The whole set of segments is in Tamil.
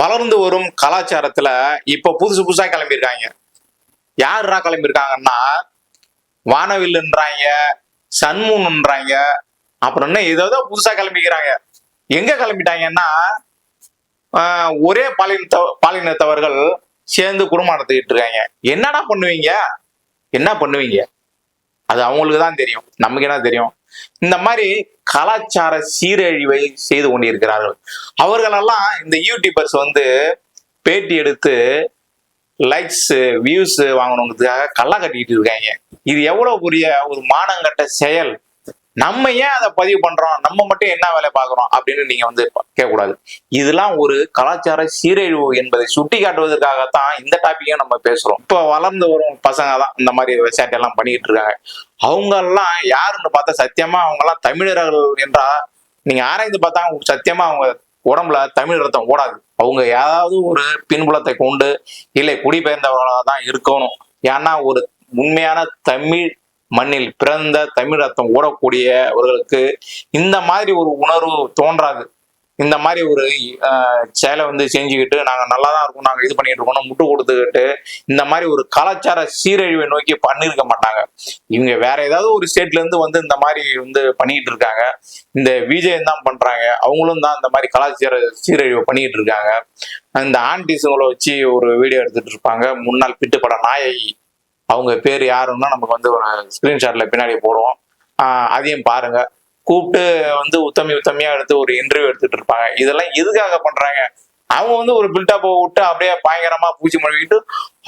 வளர்ந்து வரும் கலாச்சாரத்துல இப்ப புதுசு புதுசா கிளம்பியிருக்காங்க. யாருடா கிளம்பியிருக்காங்கன்னா வானவில்லுன்றாங்க சன்மூன்ன்றாங்க அப்புறம் என்ன ஏதோ புதுசா கிளம்பிக்கிறாங்க. எங்க கிளம்பிட்டாங்கன்னா ஒரே பாலின பாலினத்தவர்கள் சேர்ந்து குடும்பம் நடத்திக்கிட்டு இருக்காங்க. என்னடா பண்ணுவீங்க? என்ன பண்ணுவீங்க? அது அவங்களுக்கு தான் தெரியும். நமக்கு என்ன தெரியும்? இந்த மாதிரி கலாச்சார சீரழிவை செய்து கொண்டிருக்கிறார்கள். அவர்களெல்லாம் இந்த யூடியூபர்ஸ் வந்து பேட்டி எடுத்து லைக்ஸ் வியூஸ் வாங்கணுங்கிறதுக்காக கள்ள கட்டிட்டு இருக்காங்க. இது எவ்வளவு பெரிய ஒரு மானங்கட்ட செயல்? நம்ம ஏன் அதை பதிவு பண்றோம்? நம்ம மட்டும் என்ன வேலை பார்க்கறோம்? அப்படின்னு நீங்க வந்து கேட்கக்கூடாது. இதெல்லாம் ஒரு கலாச்சார சீரழிவு என்பதை சுட்டி காட்டுவதற்காகத்தான் இந்த டாபிக்கையும் நம்ம பேசுறோம். இப்போ வளர்ந்து வரும் பசங்க தான் இந்த மாதிரி சேட்டை எல்லாம் பண்ணிட்டு இருக்காங்க. அவங்க எல்லாம் யாருன்னு பார்த்தா சத்தியமா அவங்க எல்லாம் தமிழர்கள் என்றா நீங்க ஆராய்ந்து பார்த்தா சத்தியமா அவங்க உடம்புல தமிழ் ரத்தம் ஓடாது. அவங்க ஏதாவது ஒரு பின்புலத்தை கொண்டு இல்லை குடிபெயர்ந்தவர்களாக தான் இருக்கணும். ஏன்னா ஒரு உண்மையான தமிழ் மண்ணில் பிறந்த தமிழ் ரத்தம் ஓடக்கூடியவர்களுக்கு இந்த மாதிரி ஒரு உணர்வு தோன்றாது. இந்த மாதிரி ஒரு சேலை செயலை வந்து செஞ்சுக்கிட்டு நாங்க நல்லா தான் இருக்கோம் நாங்க இது பண்ணிட்டு இருக்கோம் முட்டு கொடுத்துக்கிட்டு இந்த மாதிரி ஒரு கலாச்சார சீரழிவை நோக்கி பண்ணியிருக்க மாட்டாங்க. இவங்க வேற ஏதாவது ஒரு ஸ்டேட்ல இருந்து வந்து இந்த மாதிரி வந்து பண்ணிக்கிட்டு இருக்காங்க. இந்த விஜயம் தான் பண்றாங்க. அவங்களும் தான் இந்த மாதிரி கலாச்சார சீரழிவை பண்ணிக்கிட்டு இருக்காங்க. இந்த ஆண்டிஸுங்களை வச்சு ஒரு வீடியோ எடுத்துட்டு இருப்பாங்க. முன்னாள் பிட்டுப்பட நாயகி அவங்க பேர் யாருன்னா நமக்கு வந்து ஒரு ஸ்க்ரீன்ஷாட்டில் பின்னாடி போடுவோம். அதையும் பாருங்க. கூப்பிட்டு வந்து உத்தமி உத்தமியா எடுத்து ஒரு இன்டர்வியூ எடுத்துட்டு இருப்பாங்க. இதெல்லாம் எதுக்காக பண்றாங்க? அவங்க வந்து ஒரு பில்டப் விட்டு அப்படியே பயங்கரமா பூச்சி மொழிகிட்டு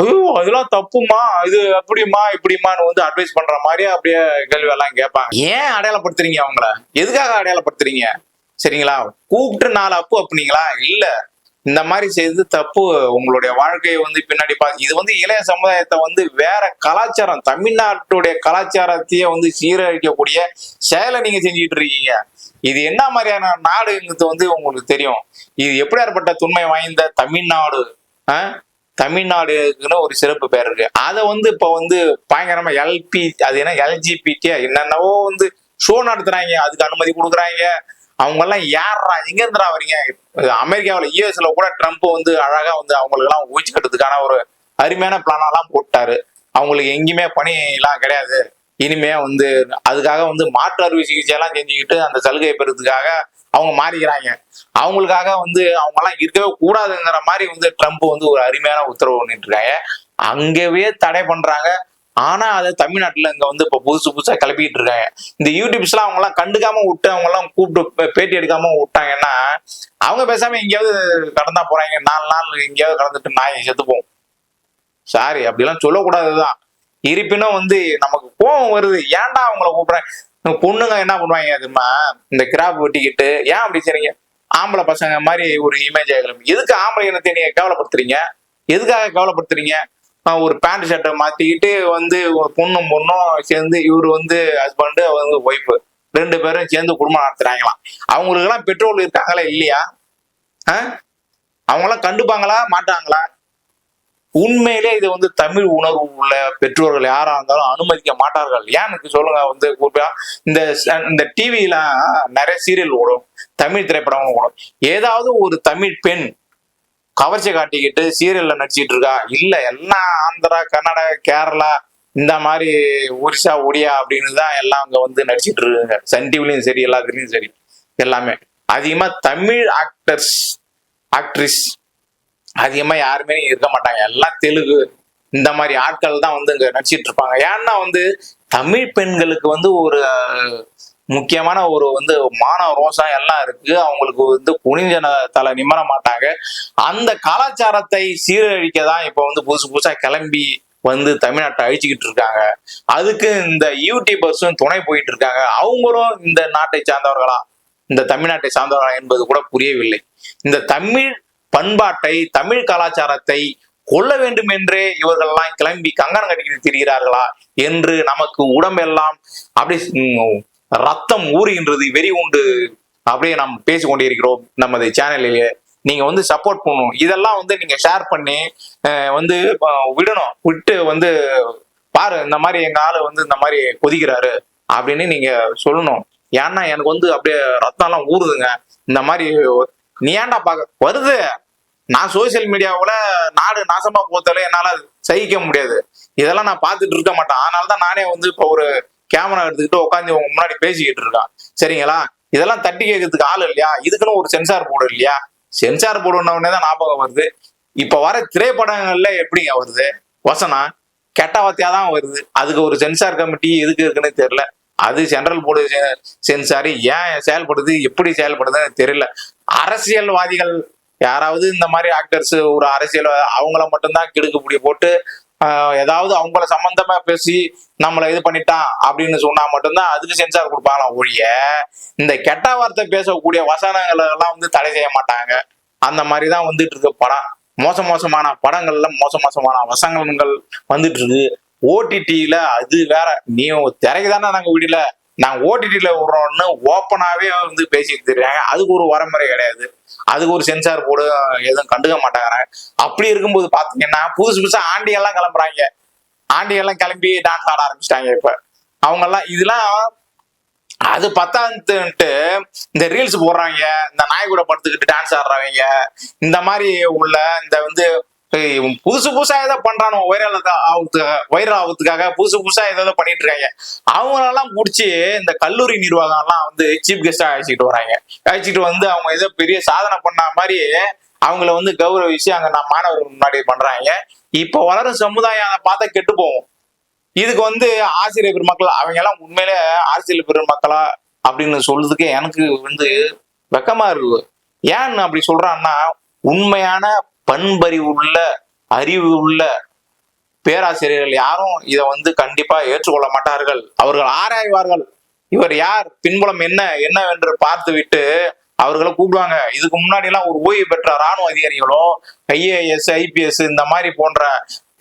ஐயோ அதெல்லாம் தப்புமா? இது அப்படிமா இப்படிமான்னு வந்து அட்வைஸ் பண்ற மாதிரி அப்படியே கேள்வி எல்லாம் கேட்பாங்க. ஏன் அடையாளப்படுத்துறீங்க அவங்கள? எதுக்காக அடையாளப்படுத்துறீங்க? சரிங்களா? கூப்பிட்டு நாலு அப்பு அப்படிங்களா இல்லை. இந்த மாதிரி செய்து தப்பு உங்களுடைய வாழ்க்கையை வந்து பின்னாடி பா இது வந்து இளைய சமுதாயத்தை வந்து வேற கலாச்சாரம் தமிழ்நாட்டுடைய கலாச்சாரத்தையே வந்து சீரழிக்கக்கூடிய செயலை நீங்க செஞ்சுட்டு இருக்கீங்க. இது என்ன மாதிரியான நாடுங்கிறது வந்து உங்களுக்கு தெரியும். இது எப்படியாற்பட்ட துண்மை வாய்ந்த தமிழ்நாடு ஆஹ் தமிழ்நாடுக்குன்னு ஒரு சிறப்பு பேர் இருக்கு. அதை வந்து இப்போ வந்து பயங்கரமா எல்பி அது என்ன எல்ஜிபிடி என்னென்னவோ வந்து ஷோ நடத்துறாங்க. அதுக்கு அனுமதி கொடுக்குறாங்க. அவங்க எல்லாம் யாரா எங்க இருந்துடா வரீங்க? அமெரிக்காவில் யூஎஸ்ல கூட ட்ரம்ப் வந்து அழகா வந்து அவங்களுக்கு எல்லாம் கட்டுறதுக்கான ஒரு அருமையான பிளானெல்லாம் போட்டாரு. அவங்களுக்கு எங்கேயுமே பணி எல்லாம் கிடையாது. இனிமே வந்து அதுக்காக வந்து மாற்று அறுவை சிகிச்சை எல்லாம் செஞ்சுக்கிட்டு அந்த சலுகை பெறதுக்காக அவங்க மாறிக்கிறாங்க. அவங்களுக்காக வந்து அவங்க எல்லாம் இருக்கவே கூடாதுங்கிற மாதிரி வந்து ட்ரம்ப் வந்து ஒரு அருமையான உத்தரவு பண்ணிட்டு இருக்காங்க. அங்கவே தடை பண்றாங்க. ஆனா அதை தமிழ்நாட்டுல இங்க வந்து இப்ப புதுசு புதுசா கிளப்பிட்டு இருக்காங்க. இந்த யூடியூப்ஸ் எல்லாம் அவங்க எல்லாம் கண்டுக்காம விட்டு அவங்க எல்லாம் கூப்பிட்டு பேட்டி எடுக்காம விட்டாங்கன்னா அவங்க பேசாம எங்கேயாவது கடந்தா போறாங்க. நாலு நாள் எங்கேயாவது கடந்துட்டு நாய் செத்துப்போம். சாரி அப்படிலாம் சொல்லக்கூடாதுதான். இருப்பினும் வந்து நமக்கு கோவம் வருது. ஏன்டா அவங்கள கூப்பிடுறேன் பொண்ணுங்க என்ன பண்ணுவாங்க தெரியுமா? இந்த கிராப் வெட்டிக்கிட்டு ஏன் அப்படி செய்றீங்க? ஆம்பளை பசங்க மாதிரி ஒரு இமேஜ் ஆகலாம் எதுக்கு ஆம்பளை இனத்தை நீங்க கேவலப்படுத்துறீங்க? எதுக்காக கவலைப்படுத்துறீங்க? ஒரு பேண்ட் ஷர்ட்டை மாத்திக்கிட்டு வந்து ஒரு பொண்ணும் பொண்ணும் சேர்ந்து இவர் வந்து ஹஸ்பண்டு வந்து ஒய்ஃபு ரெண்டு பேரும் சேர்ந்து குடும்பம் நடத்துறாங்களாம். அவங்களுக்கு எல்லாம் பெட்ரோல் இருக்காங்களா இல்லையா? அவங்களாம் கண்டுப்பாங்களா? மாட்டாங்களா? உண்மையிலே இது வந்து தமிழ் உணர்வு உள்ள பெற்றோர்கள் யாரா இருந்தாலும் அனுமதிக்க மாட்டார்கள். ஏன் எனக்கு சொல்லுங்க வந்து குறிப்பா இந்த இந்த டிவிலாம் நிறைய சீரியல் ஓடும். தமிழ் திரைப்படம் ஓடும். ஏதாவது ஒரு தமிழ் பெண் கவர்ச்சி காட்டிக்கிட்டு சீரியல்ல நடிச்சிட்டு இருக்கா? இல்ல எல்லாம் ஆந்திரா கர்நாடகா கேரளா இந்த மாதிரி ஒரிசா ஒடியா அப்படின்னு தான் எல்லாம் அங்க வந்து நடிச்சிட்டு இருக்காங்க. சன் டிவிலையும் சரி எல்லாத்துலயும் சரி எல்லாமே. அதிகமா தமிழ் ஆக்டர்ஸ் ஆக்ட்ரிஸ் அதிகமா யாருமே இருக்க மாட்டாங்க. எல்லாம் தெலுங்கு இந்த மாதிரி ஆட்கள் தான் வந்து இங்க நடிச்சிட்டு இருப்பாங்க. ஏன்னா வந்து தமிழ் பெண்களுக்கு வந்து ஒரு முக்கியமான ஒரு வந்து மான ரோசம் எல்லாம் இருக்கு. அவங்களுக்கு வந்து குனிஞ்ச தலை நிமர மாட்டாங்க. அந்த கலாச்சாரத்தை சீரழிக்க தான் இப்ப வந்து புதுசு புதுசா கிளம்பி வந்து தமிழ்நாட்டை அழிச்சுக்கிட்டு இருக்காங்க. அதுக்கு இந்த யூடியூபர்ஸும் துணை போயிட்டு இருக்காங்க. அவங்களும் இந்த நாட்டை சார்ந்தவர்களா? இந்த தமிழ்நாட்டை சார்ந்தவர்களா என்பது கூட புரியவில்லை. இந்த தமிழ் பண்பாட்டை தமிழ் கலாச்சாரத்தை கொல்ல வேண்டும் என்றே இவர்கள் எல்லாம் கிளம்பி கங்கணம் கட்டிக்கிட்டு திரிகிறார்களா? என்று நமக்கு உடம்பெல்லாம் அப்படி ரத்தம் ஊறுகின்றது வெறி உண்டு அப்படியே நாம் பேசிக் கொண்டிருக்கிறோம் நமது சேனலிலே நீங்க வந்து சப்போர்ட் பண்ணணும். இதெல்லாம் வந்து நீங்க ஷேர் பண்ணி வந்து விடணும். விட்டு வந்து பாரு இந்த மாதிரி எங்க ஆளு வந்து இந்த மாதிரி கொதிக்கிறாரு அப்படின்னு நீங்க சொல்லணும். ஏன்னா எனக்கு வந்து அப்படியே ரத்தம் எல்லாம் ஊறுதுங்க. இந்த மாதிரி நீ ஏன்டா பாக்க வருது. நான் சோசியல் மீடியாவில் நாடு நாசமா போத்தாலும் என்னால் சகிக்க முடியாது. இதெல்லாம் நான் பார்த்துட்டு இருக்க மாட்டேன். அதனால தான் நானே வந்து இப்போ ஒரு கேமரா எடுத்துக்கிட்டு உட்காந்து உங்க முன்னாடி பேசிக்கிட்டு இருக்கான் சரிங்களா? இதெல்லாம் தட்டி கேட்கறதுக்கு ஆள் இல்லையா? இதுக்குன்னு ஒரு சென்சார் போர்டு இல்லையா? சென்சார் போர்டு உடனே தான் ஞாபகம் வருது. இப்ப வர திரைப்படங்கள்ல எப்படிங்க வருது? வசனம் கெட்ட வார்த்தையா தான் வருது. அதுக்கு ஒரு சென்சார் கமிட்டி எதுக்கு இருக்குன்னு தெரியல. அது சென்ட்ரல் போர்டு சென்சார் ஏன் செயல்படுது? எப்படி செயல்படுதுன்னு தெரியல. அரசியல்வாதிகள் யாராவது இந்த மாதிரி ஆக்டர்ஸ் ஒரு அரசியல் அவங்கள மட்டும்தான் கிடுக்கு போட்டு ஏதாவது அவங்கள சம்பந்தமா பேசி நம்மளை இது பண்ணிட்டான் அப்படின்னு சொன்னா மட்டும்தான் அதுக்கு சென்சார் கொடுப்பாங்களாம் ஒழிய இந்த கெட்ட வார்த்தை பேசக்கூடிய வசனங்களை எல்லாம் வந்து தடை செய்ய மாட்டாங்க. அந்த மாதிரி தான் வந்துட்டு இருக்கு படம். மோச மோசமான படங்கள்ல மோச மோசமான வசனங்கள் வந்துட்டு இருக்கு ஓடிடியில அது வேற. நீ திரைக்கு தானே நாங்க விடல நாங்க ஓடிடியில விடுறோம்னு ஓப்பனாவே வந்து பேசிட்டு இருக்காங்க. அதுக்கு ஒரு வரமுறை கிடையாது. அதுக்கு ஒரு சென்சார் போடு எதுவும் கண்டுக்க மாட்டாங்க. அப்படி இருக்கும்போது பாத்தீங்கன்னா புதுசு புதுசா ஆண்டி எல்லாம் கிளம்புறாங்க. ஆண்டி எல்லாம் கிளம்பி டான்ஸ் ஆட ஆரம்பிச்சிட்டாங்க இப்ப. அவங்க எல்லாம் இதெல்லாம் அது பத்தாந்துட்டு இந்த ரீல்ஸ் போடுறாங்க. இந்த நாய் கூட படுத்துக்கிட்டு டான்ஸ் ஆடுறவங்க. இந்த மாதிரி உள்ள இந்த வந்து புதுசு புதுசா ஏதோ பண்றானோ வைரல் ஆகுது வைரல் ஆகுறதுக்காக புதுசு புதுசா ஏதோ பண்ணிட்டு இருக்காங்க. அவங்களெல்லாம் பிடிச்சி இந்த கல்லூரி நிர்வாகம் எல்லாம் வந்து சீஃப் கெஸ்டா அழைச்சிட்டு வராங்க. அழைச்சிட்டு வந்து அவங்க ஏதோ பெரிய சாதனை பண்ண மாதிரி அவங்கள வந்து கௌரவிச்சு அங்க நான் மாணவர்கள் முன்னாடி பண்றாங்க. இப்ப வளரும் சமுதாயம் அதை பார்த்தா கெட்டு போகும். இதுக்கு வந்து ஆசிரியர் பெருமக்கள் அவங்க எல்லாம் உண்மையிலே ஆசிரியர் பெருமக்களா அப்படின்னு சொல்றதுக்கு எனக்கு வந்து வெக்கமா இருக்கு. ஏன் அப்படி சொல்றான்னா உண்மையான பண்பறிவு உள்ள அறிவு உள்ள பேராசிரியர்கள் யாரும் இதை வந்து கண்டிப்பா ஏற்றுக்கொள்ள மாட்டார்கள். அவர்கள் ஆராய்வார்கள். இவர் யார்? பின்புலம் என்ன? என்னவென்று பார்த்து விட்டு அவர்களை கூப்பிடுவாங்க. இதுக்கு முன்னாடி எல்லாம் ஒரு ஓய்வு பெற்ற ராணுவ அதிகாரிகளும் ஐஏஎஸ் ஐபிஎஸ் இந்த மாதிரி போன்ற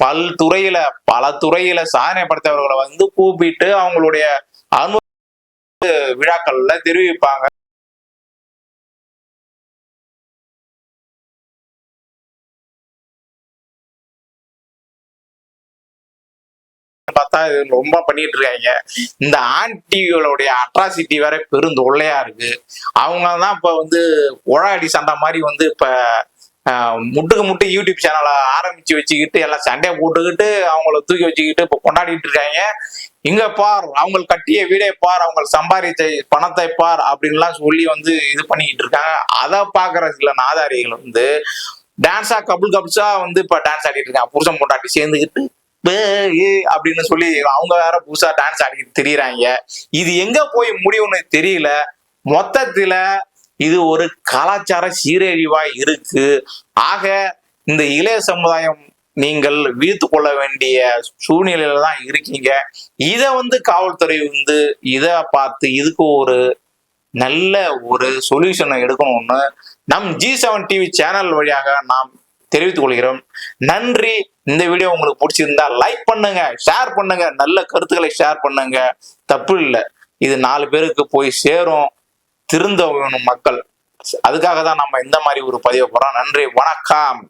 பல் துறையில பல துறையில சாதனை படைத்தவர்களை வந்து கூப்பிட்டு அவங்களுடைய அனுபவ விழாக்கள்ல தெரிவிப்பாங்க. பார்த்தா ரொம்ப பண்ணிட்டு இருக்காங்க. இந்த ஆன்டிகளுடைய அட்ராசிட்டி வேற பெரும் தொல்லையா இருக்கு. அவங்க தான் இப்ப வந்து உழாடி சண்டை மாதிரி வந்து இப்ப முட்டுக்கு முட்டு யூடியூப் சேனலை ஆரம்பிச்சு வச்சுக்கிட்டு எல்லாம் சண்டையை போட்டுக்கிட்டு அவங்கள தூக்கி வச்சுக்கிட்டு இப்போ கொண்டாடிட்டு இருக்காங்க. இங்க பார் அவங்க கட்டிய வீடே பார் அவங்க சம்பாதிச்ச பணத்தை பார் அப்படின்லாம் சொல்லி வந்து இது பண்ணிக்கிட்டு இருக்காங்க. அதை பாக்குற சில நாதாரிகள் வந்து டான்ஸா கபுள் கபுள்ஸா வந்து இப்ப டான்ஸ் ஆடிட்டு இருக்காங்க. புருஷன் பொண்டாட்டி சேர்ந்துக்கிட்டு அப்படின்னு சொல்லி அவங்க வேற புதுசா டான்ஸ் ஆடிக்கிட்டு தெரியுறாங்க. இது எங்க போய் முடியும்னு தெரியல. மொத்தத்துல இது ஒரு கலாச்சார சீரழிவா இருக்கு. ஆக இந்த இளைய சமுதாயம் நீங்கள் வீழ்த்து கொள்ள வேண்டிய சூழ்நிலையில தான் இருக்கீங்க. இத வந்து காவல்துறை வந்து இத பார்த்து இதுக்கு ஒரு நல்ல ஒரு சொல்யூஷனை எடுக்கணும்னு நம் ஜி செவன் டிவி சேனல் வழியாக நாம் தெரிவித்துக் கொள்கிறோம். நன்றி. இந்த வீடியோ உங்களுக்கு பிடிச்சிருந்தா லைக் பண்ணுங்க ஷேர் பண்ணுங்க நல்ல கருத்துக்களை ஷேர் பண்ணுங்க. தப்பு இல்லை. இது நாலு பேருக்கு போய் சேரும். திருந்த மக்கள். அதுக்காக தான் நம்ம இந்த மாதிரி ஒரு பதிவை போறோம் நன்றி. வணக்கம்.